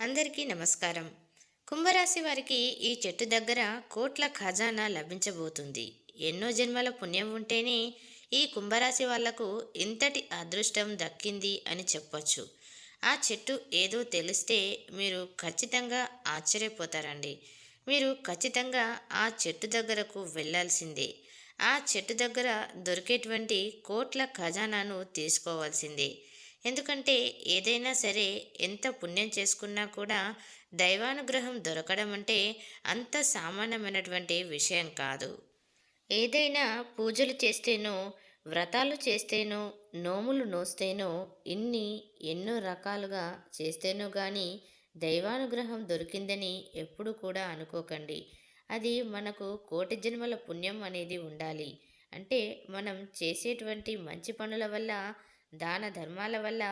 అందరికీ నమస్కారం. కుంభరాశి వారికి ఈ చెట్టు దగ్గర కోట్ల ఖజానా లభించబోతుంది. ఎన్నో జన్మల పుణ్యం ఉంటేనే ఈ కుంభరాశి వాళ్ళకు ఇంతటి అదృష్టం దక్కింది అని చెప్పొచ్చు. ఆ చెట్టు ఏదో తెలిస్తే మీరు ఖచ్చితంగా ఆశ్చర్యపోతారండి. మీరు ఖచ్చితంగా ఆ చెట్టు దగ్గరకు వెళ్ళాల్సిందే. ఆ చెట్టు దగ్గర దొరికేటువంటి కోట్ల ఖజానాను తీసుకోవాల్సిందే. ఎందుకంటే ఏదైనా సరే ఎంత పుణ్యం చేసుకున్నా కూడా దైవానుగ్రహం దొరకడం అంటే అంత సామాన్యమైనటువంటి విషయం కాదు. ఏదైనా పూజలు చేస్తేనో వ్రతాలు చేస్తేనో నోములు నోస్తేనో ఇన్ని ఎన్నో రకాలుగా చేస్తేనో కానీ దైవానుగ్రహం దొరికిందని ఎప్పుడు కూడా అనుకోకండి. అది మనకు కోటి జన్మల పుణ్యం అనేది ఉండాలి. అంటే మనం చేసేటువంటి మంచి పనుల వల్ల దాన ధర్మాల వల్ల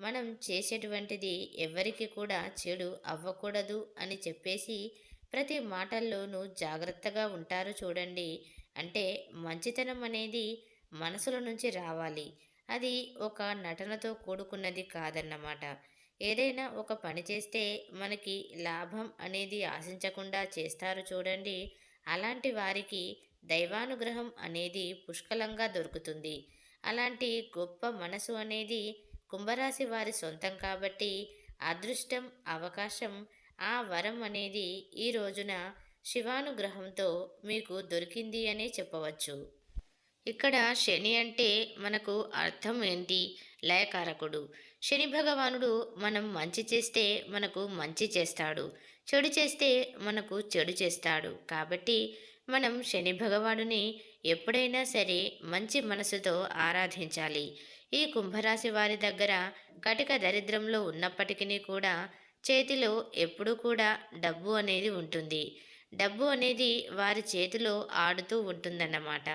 మనం చేసేటువంటిది ఎవరికి కూడా చెడు అవ్వకూడదు అని చెప్పేసి ప్రతి మాటల్లోనూ జాగ్రత్తగా ఉంటారు చూడండి. అంటే మంచితనం అనేది మనసుల నుంచి రావాలి. అది ఒక నటనతో కూడుకున్నది కాదన్నమాట. ఏదైనా ఒక పని చేస్తే మనకి లాభం అనేది ఆశించకుండా చేస్తారు చూడండి. అలాంటి వారికి దైవానుగ్రహం అనేది పుష్కలంగా దొరుకుతుంది. అలాంటి గొప్ప మనసు అనేది కుంభరాశి వారి సొంతం కాబట్టి అదృష్టం అవకాశం ఆ వరం అనేది ఈ రోజున శివానుగ్రహంతో మీకు దొరికింది అనే చెప్పవచ్చు. ఇక్కడ శని అంటే మనకు అర్థం ఏంటి? లయకారకుడు. శని భగవానుడు మనం మంచి చేస్తే మనకు మంచి చేస్తాడు. చెడు చేస్తే మనకు చెడు చేస్తాడు. కాబట్టి మనం శని భగవానుని ఎప్పుడైనా సరే మంచి మనసుతో ఆరాధించాలి. ఈ కుంభరాశి వారి దగ్గర కటిక దరిద్రంలో ఉన్నప్పటికీ కూడా చేతిలో ఎప్పుడూ కూడా డబ్బు అనేది ఉంటుంది. డబ్బు అనేది వారి చేతిలో ఆడుతూ ఉంటుందన్నమాట.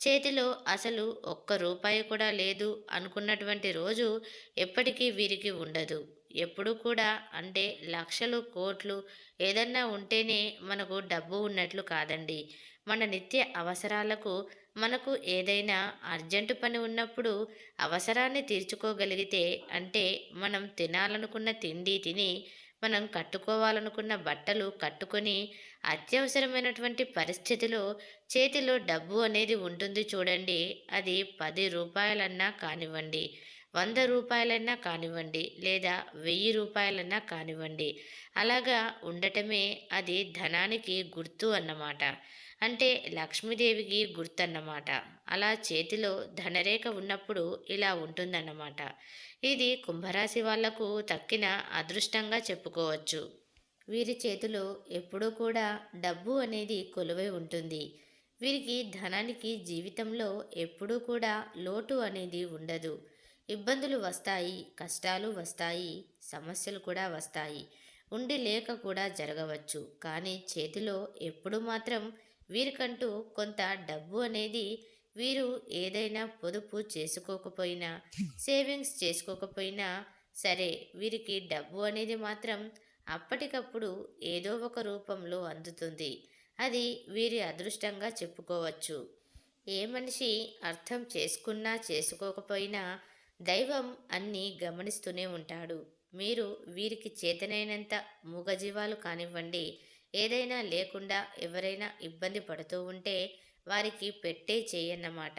చేతిలో అసలు ఒక్క రూపాయి కూడా లేదు అనుకున్నటువంటి రోజు ఎప్పటికీ వీరికి ఉండదు. ఎప్పుడు కూడా అంటే లక్షలు కోట్లు ఏదన్నా ఉంటేనే మనకు డబ్బు ఉన్నట్లు కాదండి. మన నిత్య అవసరాలకు మనకు ఏదైనా అర్జెంటు పని ఉన్నప్పుడు అవసరాన్ని తీర్చుకోగలిగితే అంటే మనం తినాలనుకున్న తిండి తిని మనం కట్టుకోవాలనుకున్న బట్టలు కట్టుకొని అత్యవసరమైనటువంటి పరిస్థితిలో చేతిలో డబ్బు అనేది ఉంటుంది చూడండి. అది పది రూపాయలన్నా కానివ్వండి వంద రూపాయలన్నా కానివ్వండి లేదా వెయ్యి రూపాయలన్నా కానివ్వండి. అలాగా ఉండటమే అది ధనానికి గుర్తు అన్నమాట. అంటే లక్ష్మీదేవికి గుర్తు అన్నమాట అలా చేతిలో ధనరేఖ ఉన్నప్పుడు ఇలా ఉంటుందన్నమాట. ఇది కుంభరాశి వాళ్ళకు తక్కిన అదృష్టంగా చెప్పుకోవచ్చు. వీరి చేతిలో ఎప్పుడూ కూడా డబ్బు అనేది కొలువై ఉంటుంది. వీరికి ధనానికి జీవితంలో ఎప్పుడూ కూడా లోటు అనేది ఉండదు. ఇబ్బందులు వస్తాయి కష్టాలు వస్తాయి సమస్యలు కూడా వస్తాయి. ఉండి లేక కూడా జరగవచ్చు. కానీ చేతిలో ఎప్పుడు మాత్రం వీరికంటూ కొంత డబ్బు అనేది వీరు ఏదైనా పొదుపు చేసుకోకపోయినా సేవింగ్స్ చేసుకోకపోయినా సరే వీరికి డబ్బు అనేది మాత్రం అప్పటికప్పుడు ఏదో ఒక రూపంలో అందుతుంది. అది వీరి అదృష్టంగా చెప్పుకోవచ్చు. ఏ మనిషి అర్థం చేసుకున్నా చేసుకోకపోయినా దైవం అన్నీ గమనిస్తూనే ఉంటాడు. మీరు వీరికి చేతనైనంత మూగజీవాలు కానివ్వండి ఏదైనా లేకుండా ఎవరైనా ఇబ్బంది పడుతూ ఉంటే వారికి పెట్టే చెయ్యన్నమాట.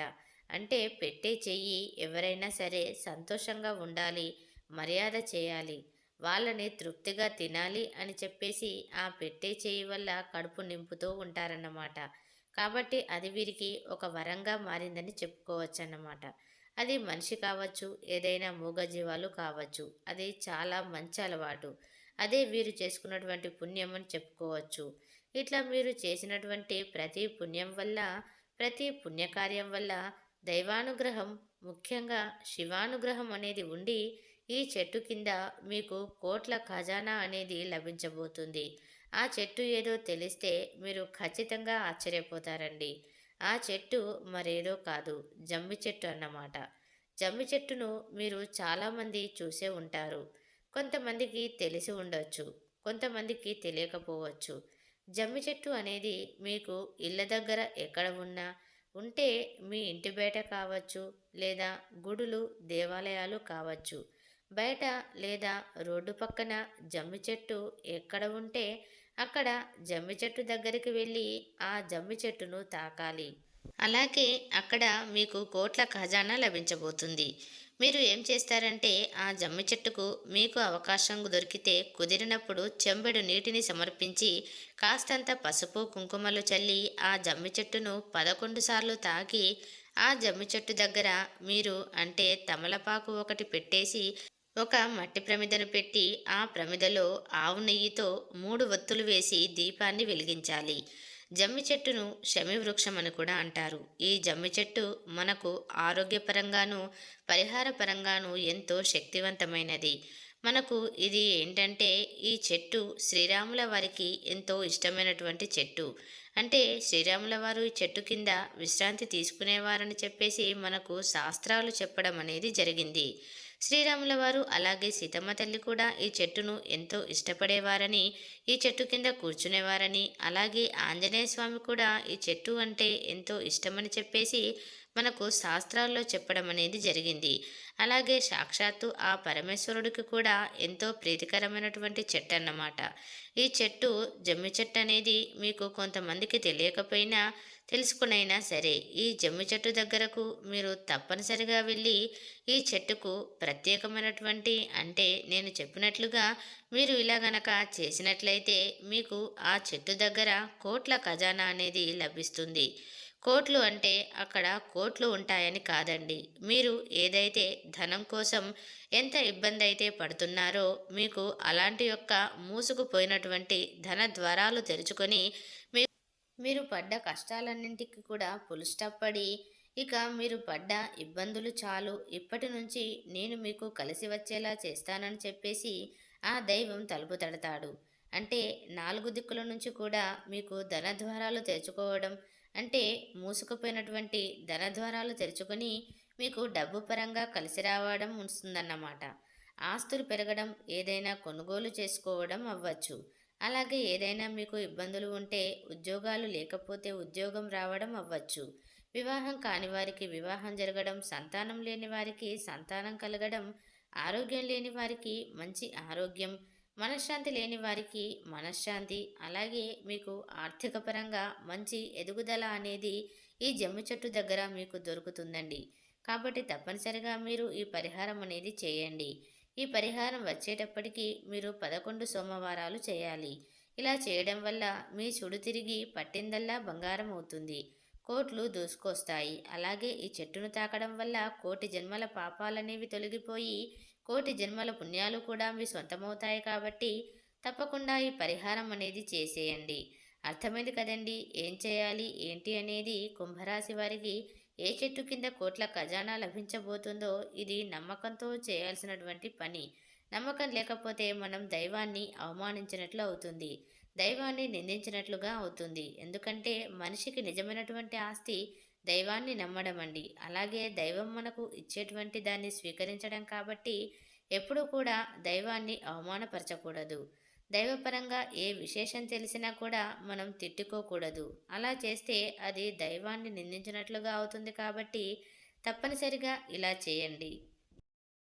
అంటే పెట్టే చెయ్యి ఎవరైనా సరే సంతోషంగా ఉండాలి మర్యాద చేయాలి వాళ్ళని తృప్తిగా తినాలి అని చెప్పేసి ఆ పెట్టే చెయ్యి వల్ల కడుపు నింపుతూ ఉంటారన్నమాట. కాబట్టి అది వీరికి ఒక వరంగా మారిందని చెప్పుకోవచ్చు అన్నమాట అది మనిషి కావచ్చు ఏదైనా మూగజీవాలు కావచ్చు అది చాలా మంచి అలవాటు. అదే వీరు చేసుకున్నటువంటి పుణ్యం అని చెప్పుకోవచ్చు. ఇట్లా మీరు చేసినటువంటి ప్రతి పుణ్యం వల్ల ప్రతి పుణ్యకార్యం వల్ల దైవానుగ్రహం ముఖ్యంగా శివానుగ్రహం అనేది ఉండి ఈ చెట్టు కింద మీకు కోట్ల ఖజానా అనేది లభించబోతుంది. ఆ చెట్టు ఏదో తెలిస్తే మీరు ఖచ్చితంగా ఆశ్చర్యపోతారండి. ఆ చెట్టు మరేదో కాదు జమ్మి చెట్టు అన్నమాట. జమ్మి చెట్టును మీరు చాలామంది చూసే ఉంటారు. కొంతమందికి తెలిసి ఉండొచ్చు కొంతమందికి తెలియకపోవచ్చు. జమ్మి చెట్టు అనేది మీకు ఇళ్ళ దగ్గర ఎక్కడ ఉన్నా ఉంటే మీ ఇంటి బయట కావచ్చు లేదా గుడులు దేవాలయాలు కావచ్చు. బయట లేదా రోడ్డు పక్కన జమ్మి చెట్టు ఎక్కడ ఉంటే అక్కడ జమ్మి చెట్టు దగ్గరికి వెళ్ళి ఆ జమ్మి చెట్టును తాకాలి. అలాగే అక్కడ మీకు కోట్ల ఖజానా లభించబోతుంది. మీరు ఏం చేస్తారంటే ఆ జమ్మి చెట్టుకు మీకు అవకాశం దొరికితే కుదిరినప్పుడు చెంబెడు నీటిని సమర్పించి కాస్తంత పసుపు కుంకుమలు చల్లి ఆ జమ్మి చెట్టును పదకొండు సార్లు తాకి ఆ జమ్మి చెట్టు దగ్గర మీరు అంటే తమలపాకు ఒకటి పెట్టేసి ఒక మట్టి ప్రమిదను పెట్టి ఆ ప్రమిదలో ఆవు నెయ్యితో మూడు ఒత్తులు వేసి దీపాన్ని వెలిగించాలి. జమ్మి చెట్టును శమి వృక్షం అని కూడా అంటారు. ఈ జమ్మి చెట్టు మనకు ఆరోగ్యపరంగాను పరిహారపరంగాను ఎంతో శక్తివంతమైనది. మనకు ఇది ఏంటంటే ఈ చెట్టు శ్రీరాముల వారికి ఎంతో ఇష్టమైనటువంటి చెట్టు. అంటే శ్రీరాముల వారు ఈ చెట్టు కింద విశ్రాంతి తీసుకునేవారని చెప్పేసి మనకు శాస్త్రాలు చెప్పడం అనేది జరిగింది. శ్రీరాముల వారు అలాగే సీతమ్మ తల్లి కూడా ఈ చెట్టును ఎంతో ఇష్టపడేవారని ఈ చెట్టు కింద కూర్చునేవారని అలాగే ఆంజనేయ స్వామి కూడా ఈ చెట్టు అంటే ఎంతో ఇష్టమని చెప్పేసి మనకు శాస్త్రాల్లో చెప్పడం అనేది జరిగింది. అలాగే సాక్షాత్తు ఆ పరమేశ్వరుడికి కూడా ఎంతో ప్రీతికరమైనటువంటి చెట్టు అన్నమాట. ఈ చెట్టు జమ్మి చెట్టు అనేది మీకు కొంతమందికి తెలియకపోయినా తెలుసుకునైనా సరే ఈ జమ్మి చెట్టు దగ్గరకు మీరు తప్పనిసరిగా వెళ్ళి ఈ చెట్టుకు ప్రత్యేకమైనటువంటి అంటే నేను చెప్పినట్లుగా మీరు ఇలా గనక చేసినట్లయితే మీకు ఆ చెట్టు దగ్గర కోట్ల ఖజానా అనేది లభిస్తుంది. కోట్లు అంటే అక్కడ కోట్లు ఉంటాయని కాదండి. మీరు ఏదైతే ధనం కోసం ఎంత ఇబ్బంది అయితే పడుతున్నారో మీకు అలాంటి యొక్క మూసుకుపోయినటువంటి ధన ద్వారాలు తెరుచుకొని మీరు పడ్డ కష్టాలన్నింటికి కూడా పులుస్టప్పడి ఇక మీరు పడ్డ ఇబ్బందులు చాలు. ఇప్పటి నుంచి నేను మీకు కలిసి వచ్చేలా చేస్తానని చెప్పేసి ఆ దైవం తలుపు తడతాడు అంటే నాలుగు దిక్కుల నుంచి కూడా మీకు ధనద్వారాలు తెరుచుకోవడం అంటే మూసుకుపోయినటువంటి ధనద్వారాలు తెరుచుకొని మీకు డబ్బు పరంగా కలిసి రావడం ఉంటుందన్నమాట. ఆస్తులు పెరగడం ఏదైనా కొనుగోలు చేసుకోవడం అవ్వచ్చు. అలాగే ఏదైనా మీకు ఇబ్బందులు ఉంటే ఉద్యోగాలు లేకపోతే ఉద్యోగం రావడం అవ్వచ్చు. వివాహం కాని వారికి వివాహం జరగడం సంతానం లేని వారికి సంతానం కలగడం ఆరోగ్యం లేని వారికి మంచి ఆరోగ్యం మనశ్శాంతి లేని వారికి మనశ్శాంతి అలాగే మీకు ఆర్థిక పరంగా మంచి ఎదుగుదల అనేది ఈ జమ్మి చెట్టు దగ్గర మీకు దొరుకుతుందండి. కాబట్టి తప్పనిసరిగా మీరు ఈ పరిహారం అనేది చేయండి. ఈ పరిహారం వచ్చేటప్పటికి మీరు పదకొండు సోమవారాలు చేయాలి. ఇలా చేయడం వల్ల మీ చుడు తిరిగి పట్టిందల్లా బంగారం అవుతుంది. కోట్లు దూసుకొస్తాయి. అలాగే ఈ చెట్టును తాకడం వల్ల కోటి జన్మల పాపాలనేవి తొలగిపోయి కోటి జన్మల పుణ్యాలు కూడా మీ సొంతమవుతాయి కాబట్టి తప్పకుండా ఈ పరిహారం అనేది చేసేయండి. అర్థమైంది కదండి? ఏం చేయాలి? ఏంటి అనేది కుంభరాశి వారికి ఏ చెట్టు కింద కోట్ల ఖజానా లభించబోతుందో ఇది నమ్మకంతో చేయాల్సినటువంటి పని. నమ్మకం లేకపోతే మనం దైవాన్ని అవమానించినట్లు అవుతుంది. దైవాన్ని నిందించినట్లుగా అవుతుంది. ఎందుకంటే మనిషికి నిజమైనటువంటి ఆస్తి దైవాన్ని నమ్మడం అండి. అలాగే దైవం మనకు ఇచ్చేటువంటి దాన్ని స్వీకరించడం కాబట్టి ఎప్పుడూ కూడా దైవాన్ని అవమానపరచకూడదు. దైవపరంగా ఏ విశేషం తెలిసినా కూడా మనం తిట్టుకోకూడదు. అలా చేస్తే అది దైవాన్ని నిందించినట్లుగా అవుతుంది కాబట్టి తప్పనిసరిగా ఇలా చేయండి.